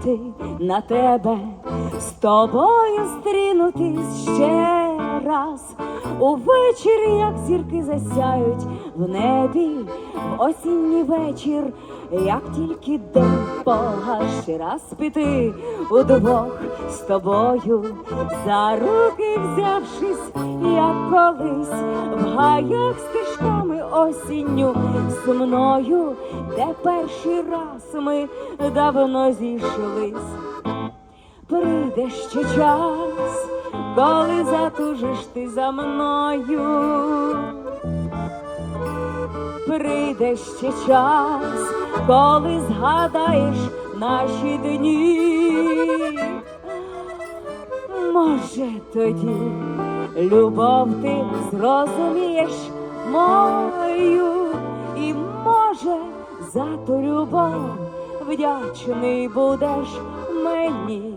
поглянути на тебе, з тобою стрінутись ще раз. Увечері, як зірки засяють в небі, в осінній вечір, як тільки день погас, раз піти удвох з тобою, за руки взявшись, як колись, в гаях стежками осінню сумною, де перший раз ми давно зійшлись. Прийде ще час, коли затужиш ти за мною. Прийде ще час, коли згадаєш наші дні. Може, тоді любов ти зрозумієш мою, і може за ту любов вдячний будеш мені.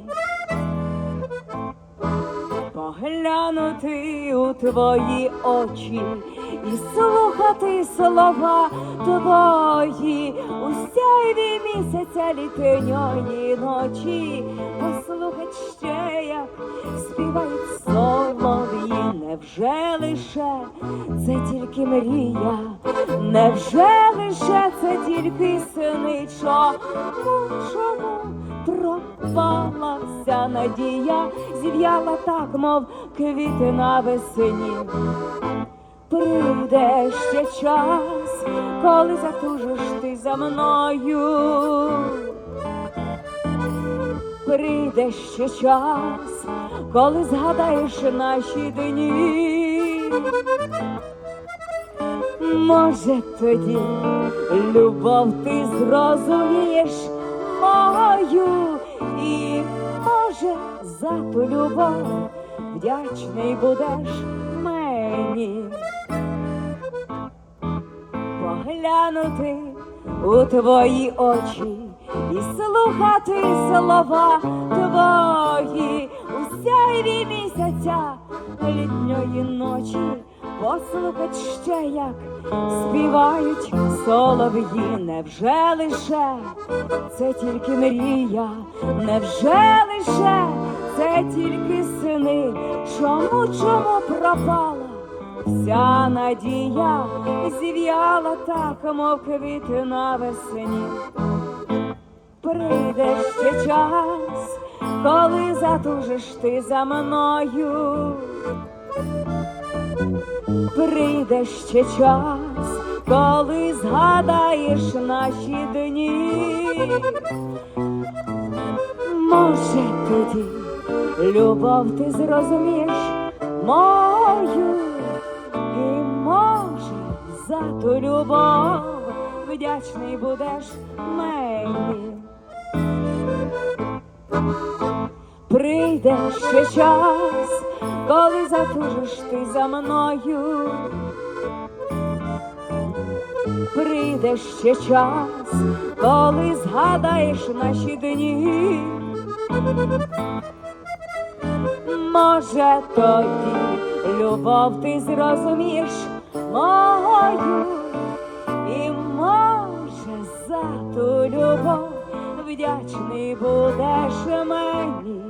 Поглянути у твої очі і слухати слова твої у сяйві місяця літньої ночі, послухать ще, як співають солов'ї, невже лише це тільки мрія, невже лише це тільки сини, чому, чому пропала вся надія, зів'яла так, мов квіти навесні. Прийде ще час, коли затужиш ти за мною. Прийде ще час, коли згадаєш наші дні. Може, тоді любов ти зрозумієш мою, і може за ту любов вдячний будеш мені. Поглянути у твої очі і слухати слова твої у сяйві місяця літньої ночі, послухать ще, як співають солов'ї, невже лише це тільки мрія, невже лише це тільки сини, чому, чому пропала? Вся надія зів'яла так, мов квіти навесні. Прийде ще час, коли затужиш ти за мною. Прийде ще час, коли згадаєш наші дні. Може, тоді любов ти зрозумієш мою, і може за ту любов вдячний будеш мені. Прийде ще час, коли затужиш ти за мною. Прийде ще час, коли згадаєш наші дні. Може, тоді любов ти зрозумієш мою, і може за ту любов вдячний будеш мені.